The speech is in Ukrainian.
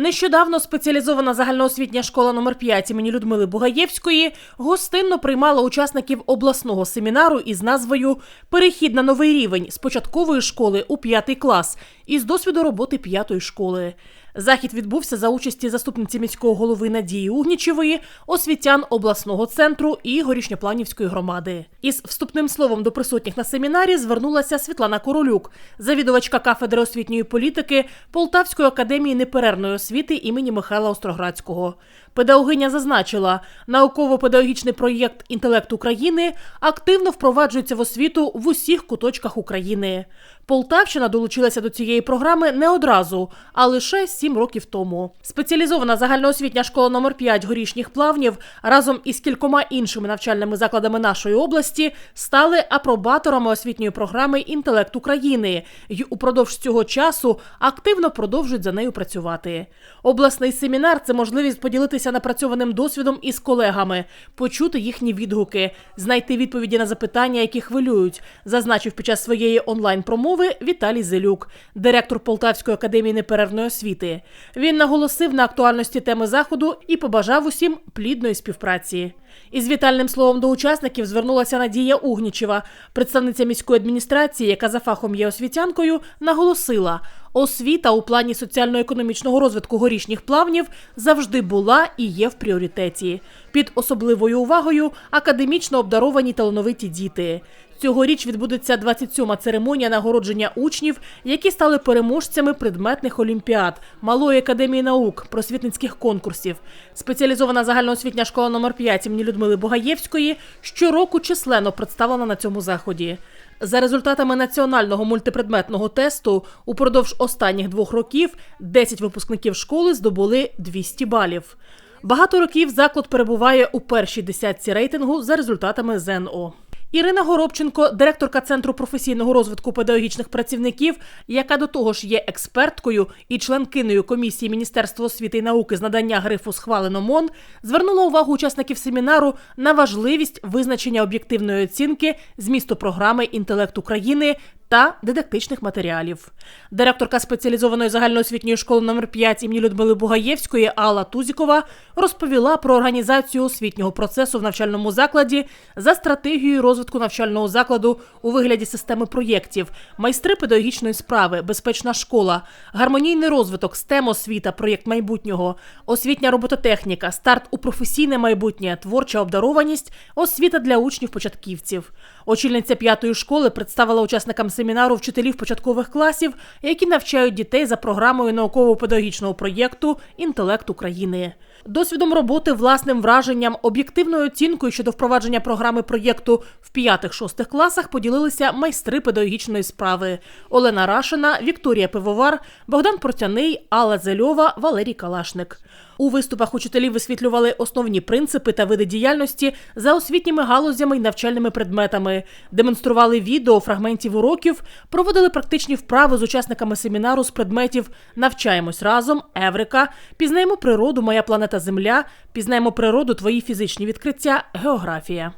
Нещодавно спеціалізована загальноосвітня школа номер 5 імені Людмили Бугаєвської гостинно приймала учасників обласного семінару із назвою Перехід на новий рівень з початкової школи у п'ятий клас із досвіду роботи п'ятої школи. Захід відбувся за участі заступниці міського голови Надії Угнічевої, освітян обласного центру і горішньопланівської громади. Із вступним словом до присутніх на семінарі звернулася Світлана Королюк, завідувачка кафедри освітньої політики Полтавської академії неперервної освіти імені Михайла Остроградського. Педагогиня зазначила, науково-педагогічний проєкт Інтелект України активно впроваджується в освіту в усіх куточках України. Полтавщина долучилася до цієї програми не одразу, а лише сім років тому. Спеціалізована загальноосвітня школа номер 5 горішніх плавнів разом із кількома іншими навчальними закладами нашої області стали апробаторами освітньої програми Інтелект України і упродовж цього часу активно продовжують за нею працювати. Обласний семінар це можливість поділитися напрацьованим досвідом із колегами, почути їхні відгуки, знайти відповіді на запитання, які хвилюють, зазначив під час своєї онлайн-промови Віталій Зелюк, директор Полтавської академії неперервної освіти. Він наголосив на актуальності теми заходу і побажав усім плідної співпраці. Із вітальним словом до учасників звернулася Надія Угнічева, представниця міської адміністрації, яка за фахом є освітянкою, наголосила. Освіта у плані соціально-економічного розвитку горішніх плавнів завжди була і є в пріоритеті. Під особливою увагою академічно обдаровані талановиті діти. Цьогоріч відбудеться 27-ма церемонія нагородження учнів, які стали переможцями предметних олімпіад, малої академії наук, просвітницьких конкурсів. Спеціалізована загальноосвітня школа номер 5 імені Людмили Богаєвської щороку численно представлена на цьому заході. За результатами національного мультипредметного тесту упродовж останніх двох років 10 випускників школи здобули 200 балів. Багато років заклад перебуває у першій десятці рейтингу за результатами ЗНО. Ірина Горобченко, директорка Центру професійного розвитку педагогічних працівників, яка до того ж є експерткою і членкиною комісії Міністерства освіти і науки з надання грифу схвалено МОН, звернула увагу учасників семінару на важливість визначення об'єктивної оцінки змісту програми Інтелект України та дидактичних матеріалів. Директорка спеціалізованої загальноосвітньої школи номер 5 імені Людмили Бугаєвської Алла Тузікова розповіла про організацію освітнього процесу в навчальному закладі за стратегією розвитку навчального закладу у вигляді системи проєктів, майстри педагогічної справи, безпечна школа, гармонійний розвиток, STEM освіта, проєкт майбутнього, освітня робототехніка, старт у професійне майбутнє, творча обдарованість, освіта для учнів-початківців. Очільниця п'ятої школи представила учасникам семінару вчителів початкових класів, які навчають дітей за програмою науково-педагогічного проєкту Інтелект України. Досвідом роботи, власним враженням, об'єктивною оцінкою щодо впровадження програми проєкту в п'ятих-шостих класах поділилися майстри педагогічної справи Олена Рашина, Вікторія Пивовар, Богдан Протяний, Алла Зельова, Валерій Калашник. У виступах учителі висвітлювали основні принципи та види діяльності за освітніми галузями й навчальними предметами, демонстрували відео фрагментів уроків, проводили практичні вправи з учасниками семінару з предметів Навчаємось разом, Еврика, пізнаємо природу, моя планета Земля, пізнаємо природу, твої фізичні відкриття, географія.